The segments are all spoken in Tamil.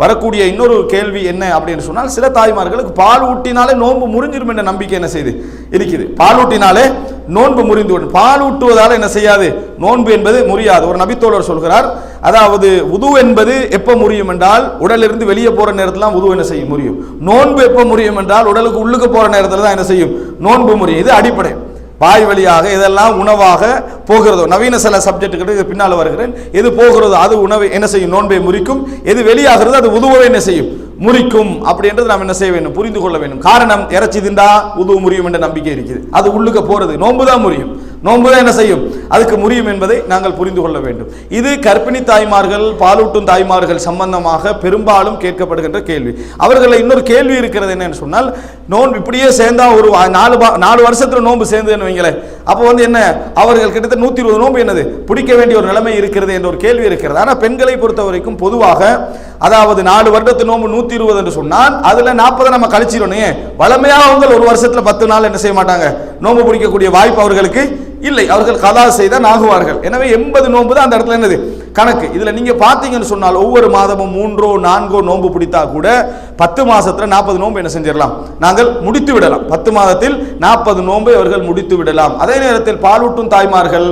வரக்கூடிய இன்னொரு கேள்வி என்ன அப்படின்னு சொன்னால் சில தாய்மார்களுக்கு பால் ஊட்டினாலே நோன்பு முறிஞ்சிடும் என்ற நம்பிக்கை என்ன செய்யுது இருக்குது. பால் ஊட்டினாலே நோன்பு முறிந்து விடும். பால் ஊட்டுவதால் என்ன செய்யாது? நோன்பு என்பது முறியாது. ஒரு நபித்தோழர் சொல்கிறார் அதாவது உது என்பது எப்போ முறியும் என்றால் உடலிருந்து வெளியே போற நேரத்தில் உது என்ன செய்யும்? முறியும். நோன்பு எப்போ முறியும் என்றால் உடலுக்கு உள்ளுக்கு போற நேரத்தில் தான் என்ன செய்யும்? நோன்பு முறியும். இது அடிப்படை. வாய் வழியாக இதெல்லாம் உணவாக போகிறதோ. நவீன சில சப்ஜெக்ட்டுக்கு பின்னால் வருகிறேன். எது போகிறதோ அது உணவை என்ன செய்யும்? நோன்பை முறிக்கும். எது வெளியாகிறது அது உதுவை என்ன செய்யும்? முறிக்கும். அப்படின்றது நாம் என்ன செய்ய வேண்டும்? புரிந்து கொள்ள வேண்டும். காரணம் இறைச்சி திண்டா உதவு முறியும் என்ற நம்பிக்கை இருக்குது. அது உள்ளுக்க போகிறது நோன்பு தான் முறியும். நோன்பு தான் என்ன செய்யும்? அதுக்கு முறியும் என்பதை நாங்கள் புரிந்து கொள்ள வேண்டும். இது கர்ப்பிணி தாய்மார்கள் பாலூட்டும் தாய்மார்கள் சம்பந்தமாக பெரும்பாலும் கேட்கப்படுகின்ற கேள்வி. அவர்களில் இன்னொரு கேள்வி இருக்கிறது என்னன்னு சொன்னால் நோன்பு இப்படியே சேர்ந்தா ஒரு நாலு பா- நாலு வருஷத்தில் நோன்பு சேர்ந்துன்னு வைங்களேன். அப்போ வந்து என்ன? அவர்கள் கிட்டத்தட்ட நூற்றி இருபது நோன்பு என்னது? பிடிக்க வேண்டிய ஒரு நிலைமை இருக்கிறது என்ற ஒரு கேள்வி இருக்கிறது. ஆனால் பெண்களை பொறுத்த வரைக்கும் பொதுவாக அதாவது நாலு வருடத்து நோன்பு நூற்றி இருபது என்று சொன்னால் அதில் நாற்பதை நம்ம கழிச்சிடணும். வளமையாக அவங்க ஒரு வருஷத்தில் பத்து நாள் என்ன செய்ய மாட்டாங்க? நோன்பு பிடிக்கக்கூடிய வாய்ப்பு அவர்களுக்கு இல்லை அவர்கள் கதா செய்தான் ஆகுவார்கள் எனவே எண்பது நோன்பு தான் அந்த இடத்துல என்னது? கணக்கு. இதில் நீங்கள் பார்த்தீங்கன்னு சொன்னால் ஒவ்வொரு மாதமும் மூன்றோ நான்கோ நோன்பு பிடித்தா கூட பத்து மாதத்தில் நாற்பது நோன்பு என்ன செஞ்சிடலாம்? நாங்கள் முடித்து விடலாம். பத்து மாதத்தில் நாற்பது நோன்பை அவர்கள் முடித்து விடலாம். அதே நேரத்தில் பாலூட்டும் தாய்மார்கள்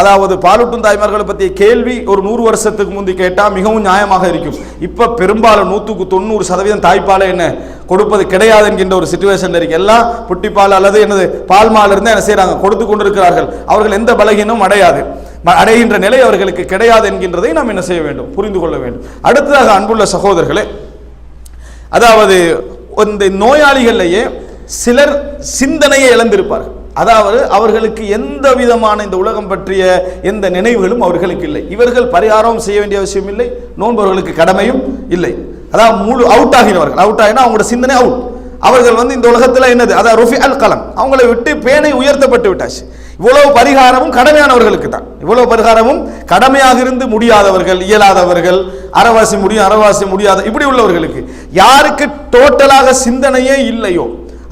அதாவது பாலூட்டும் தாய்மார்களை பற்றிய கேள்வி ஒரு நூறு வருஷத்துக்கு முந்தி கேட்டால் மிகவும் நியாயமாக இருக்கும். இப்போ பெரும்பாலும் நூற்றுக்கு தொண்ணூறு சதவீதம் தாய்ப்பாலை என்ன? கொடுப்பது கிடையாது என்கின்ற ஒரு சுச்சுவேஷன் இருக்கு. எல்லாம் புட்டிப்பால் அல்லது எனது பால்மால் இருந்து என்ன செய்றாங்க? கொடுத்து கொண்டிருக்கிறார்கள். அவர்கள் எந்த பலகீனமும் அடையாது. அடைகின்ற நிலை அவர்களுக்கு கிடையாது என்கின்றதை நாம் என்ன செய்ய வேண்டும்? புரிந்து கொள்ள வேண்டும். அடுத்ததாக அன்புள்ள சகோதரர்களே அதாவது இந்த நோயாளிகளிலேயே சிலர் சிந்தனையை இழந்திருப்பார்கள். அதாவது அவர்களுக்கு எந்த விதமான இந்த உலகம் பற்றிய எந்த நினைவுகளும் அவர்களுக்கு இல்லை. இவர்கள் பரிகாரம் செய்ய வேண்டிய அவசியம் இல்லை. நோன்பவர்களுக்கு கடமையும் இல்லை. அதாவது முழு அவுட் ஆகினவர்கள். அவுட் ஆகினா அவங்களோட சிந்தனை அவுட் அவர்கள் வந்து இந்த உலகத்தில் என்னது? அதாவது ருஃபி அல் கலம். அவங்களை விட்டு பேனை உயர்த்தப்பட்டு விட்டாச்சு. இவ்வளவு பரிகாரமும் கடமையானவர்களுக்கு தான். இவ்வளவு பரிகாரமும் கடமையாக இருந்து முடியாதவர்கள் இயலாதவர்கள் அறவாசி முடியும் அறவாசி முடியாத இப்படி உள்ளவர்களுக்கு. யாருக்கு டோட்டலாக சிந்தனையே இல்லையோ?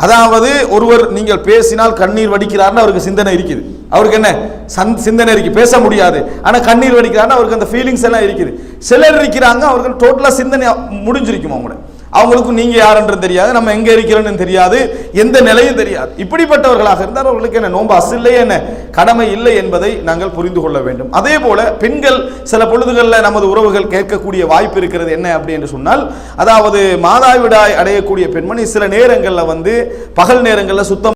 அதாவது ஒருவர் நீங்கள் பேசினால் கண்ணீர் வடிக்கிறார்னு அவருக்கு சிந்தனை இருக்குது. அவருக்கு என்ன? சந் சிந்தனை இருக்கு பேச முடியாது. ஆனா கண்ணீர் வடிக்கிறார்னு அவருக்கு அந்த ஃபீலிங்ஸ் எல்லாம் இருக்குது. சிலர் இருக்கிறாங்க அவர்கள் டோட்டலா சிந்தனை முடிஞ்சிருக்கும் அவங்களோட அவங்களுக்கும் நீங்க யாருன்றது தெரியாது நம்ம எங்க இருக்கிறோன்னு தெரியாது எந்த நிலையும் தெரியாது. இப்படிப்பட்டவர்களாக இருந்தால் அவர்களுக்கு என்ன நோன்பு அசில்லை என்ன? கடமை இல்லை என்பதை நாங்கள் புரிந்து கொள்ள வேண்டும். அதே போல பெண்கள் சில பொழுதுகளில் நமது உறவுகள் கேட்கக்கூடிய வாய்ப்பு இருக்கிறது என்ன அப்படி என்று சொன்னால் அதாவது மாதாவிடாய் அடையக்கூடிய பெண்மணி சில நேரங்களில் வந்து பகல் நேரங்களில் சுத்தம்